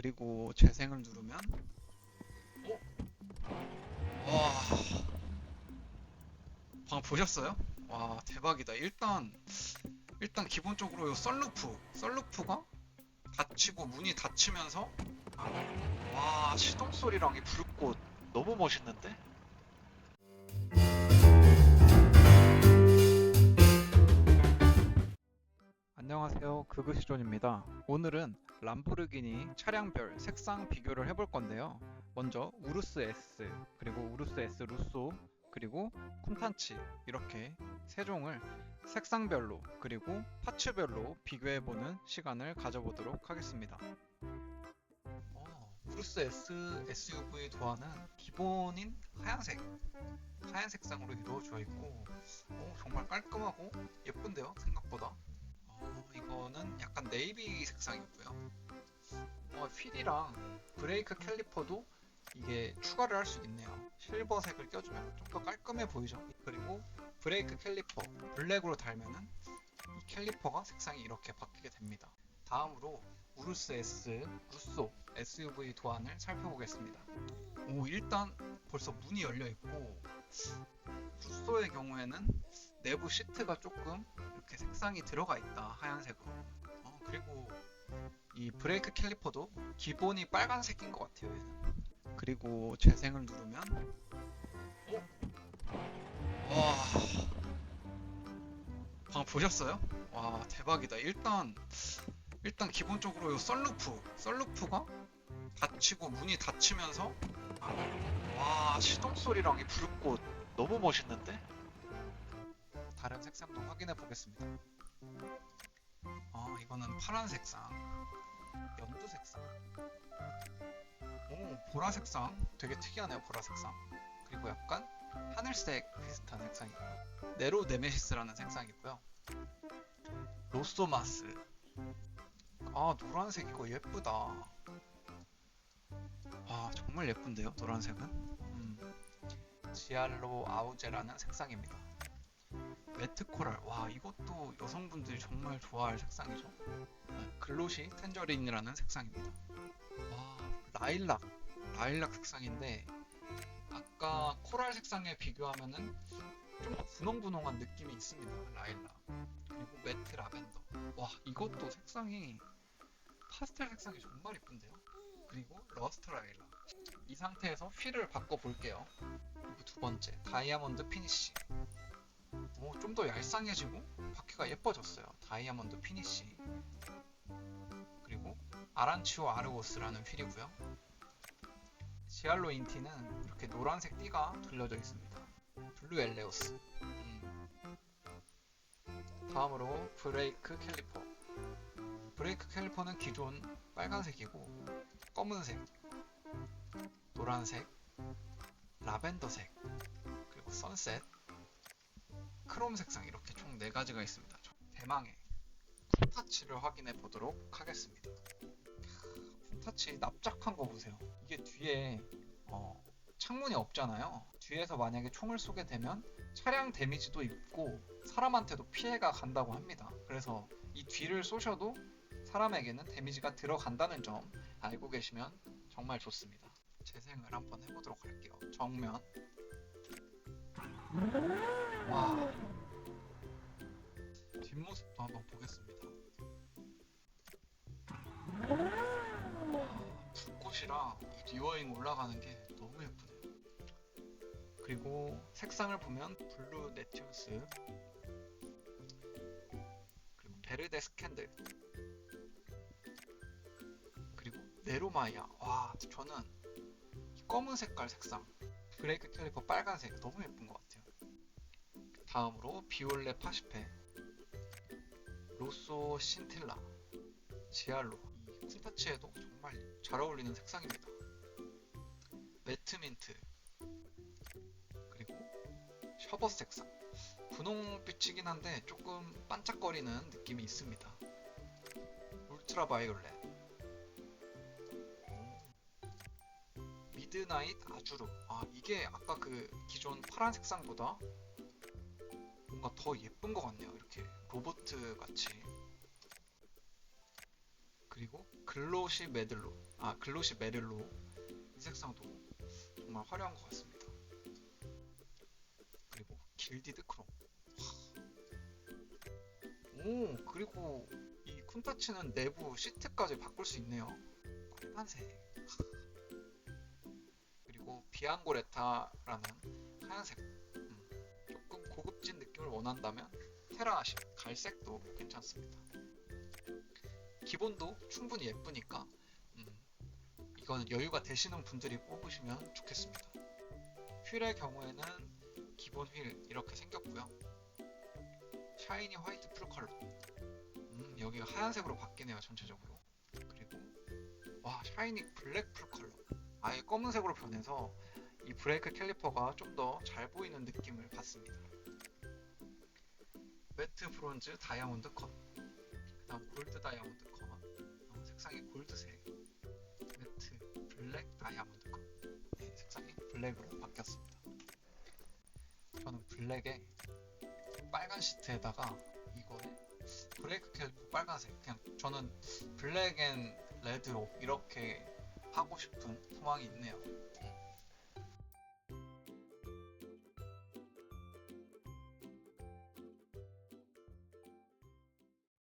그리고 재생을 누르면 어? 와 방금 보셨어요? 와 대박이다 일단 일단 기본적으로 요 썰루프 썰루프가 닫히고 문이 닫히면서 와 시동 소리랑 이 불꽃 너무 멋있는데? 안녕하세요. 그그시존입니다. 오늘은 람보르기니 차량별 색상 비교를 해볼 건데요. 먼저 우루스 S 그리고 우루스 S 루소 그리고 쿤탄치 이렇게 세 종을 색상별로 그리고 파츠별로 비교해보는 시간을 가져보도록 하겠습니다. 어, 우루스 S SUV 도안은 기본인 하얀색 하얀 색상으로 이루어져 있고 어, 정말 깔끔하고 예쁜데요 생각보다 어, 이거는 약간 네이비 색상이고요. 어, 휠이랑 브레이크 캘리퍼도 이게 추가를 할 수 있네요. 실버색을 껴주면 좀 더 깔끔해 보이죠. 그리고 브레이크 캘리퍼 블랙으로 달면은 이 캘리퍼가 색상이 이렇게 바뀌게 됩니다. 다음으로 우루스 S, 루소 SUV 도안을 살펴보겠습니다. 오 일단 벌써 문이 열려 있고 루소의 경우에는 내부 시트가 조금 이렇게 색상이 들어가 있다 하얀색으로 어, 그리고 이 브레이크 캘리퍼도 기본이 빨간색인 것 같아요 얘는 그리고 재생을 누르면 어? 와 방금 보셨어요? 와 대박이다 일단 일단 기본적으로 이 썰루프 썰루프가 닫히고 문이 닫히면서 와 시동 소리랑 이 불꽃 너무 멋있는데? 다른 색상도 확인해 보겠습니다. 아, 이거는 파란 색상, 연두 색상, 오, 보라 색상, 되게 특이하네요, 보라 색상. 그리고 약간 하늘색 비슷한 색상이고, 네로 네메시스라는 색상이고요. 로소마스. 아, 노란색 이거 예쁘다. 아, 정말 예쁜데요, 노란색은? 음, 지알로 아우제라는 색상입니다. 매트 코랄. 와 이것도 여성분들이 정말 좋아할 색상이죠? 네, 글로시 텐저린이라는 색상입니다. 와 라일락. 라일락 색상인데 아까 코랄 색상에 비교하면은 좀 분홍분홍한 느낌이 있습니다 라일락. 그리고 매트 라벤더. 와 이것도 색상이 파스텔 색상이 정말 이쁜데요 그리고 러스트 라일락 이 상태에서 휠을 바꿔 볼게요 그리고 두 번째 다이아몬드 피니쉬 오, 좀더 얄쌍해지고 바퀴가 예뻐졌어요. 다이아몬드 피니쉬. 그리고 아란치오 아르고스라는 휠이고요. 지알로 인티는 이렇게 노란색 띠가 둘려져 있습니다. 블루 엘레오스. 음. 다음으로 브레이크 캘리퍼. 브레이크 캘리퍼는 기존 빨간색이고 검은색, 노란색, 라벤더색, 그리고 선셋, 크롬 색상 이렇게 총 4가지가 있습니다. 대망의 쿤타치를 확인해 보도록 하겠습니다. 쿤타치 납작한 거 보세요. 이게 뒤에 어, 창문이 없잖아요. 뒤에서 만약에 총을 쏘게 되면 차량 데미지도 입고 사람한테도 피해가 간다고 합니다. 그래서 이 뒤를 쏘셔도 사람에게는 데미지가 들어간다는 점 알고 계시면 정말 좋습니다. 재생을 한번 해보도록 할게요. 정면 와 뒷모습도 한번 보겠습니다. 와, 불꽃이랑 이 리워잉 올라가는 게 너무 예쁘네요. 그리고 색상을 보면 블루 네티우스 그리고 베르데 스캔들 네로마이아 와 저는 이 검은 색깔 색상 브레이크 캘리퍼 빨간색 너무 예쁜 것 같아요. 다음으로 비올레 파시페, 로소 신틸라, 지알로 이 쿤타치에도 정말 잘 어울리는 색상입니다. 매트민트 그리고 셔벗 색상 분홍빛이긴 한데 조금 반짝거리는 느낌이 있습니다. 울트라 바이올렛 미드나잇 아주르 아 이게 아까 그 기존 파란 색상보다 뭔가 더 예쁜 것 같네요 이렇게 로보트 같이 그리고 글로시 메들로 아 글로시 메릴로 이 색상도 정말 화려한 것 같습니다. 그리고 길디드 크롬. 오 그리고 이 쿤타치는 내부 시트까지 바꿀 수 있네요. 빨간색. 비앙고레타라는 하얀색. 음, 조금 고급진 느낌을 원한다면 테라시 갈색도 괜찮습니다. 기본도 충분히 예쁘니까 음, 이거는 여유가 되시는 분들이 뽑으시면 좋겠습니다. 휠의 경우에는 기본 휠 이렇게 생겼고요. 샤이니 화이트 풀 컬러. 음, 여기가 하얀색으로 바뀌네요 전체적으로. 그리고 와 샤이니 블랙 풀 컬러. 아예 검은색으로 변해서 이 브레이크 캘리퍼가 좀 더 잘 보이는 느낌을 받습니다. 매트 브론즈 다이아몬드 컷. 그 다음 골드 다이아몬드 컷. 어, 색상이 골드색. 매트 블랙 다이아몬드 컷. 네, 색상이 블랙으로 바뀌었습니다. 저는 블랙에 빨간 시트에다가 이거에 브레이크 캘리퍼 빨간색. 그냥 저는 블랙 앤 레드로 이렇게 하고 싶은 소망이 있네요.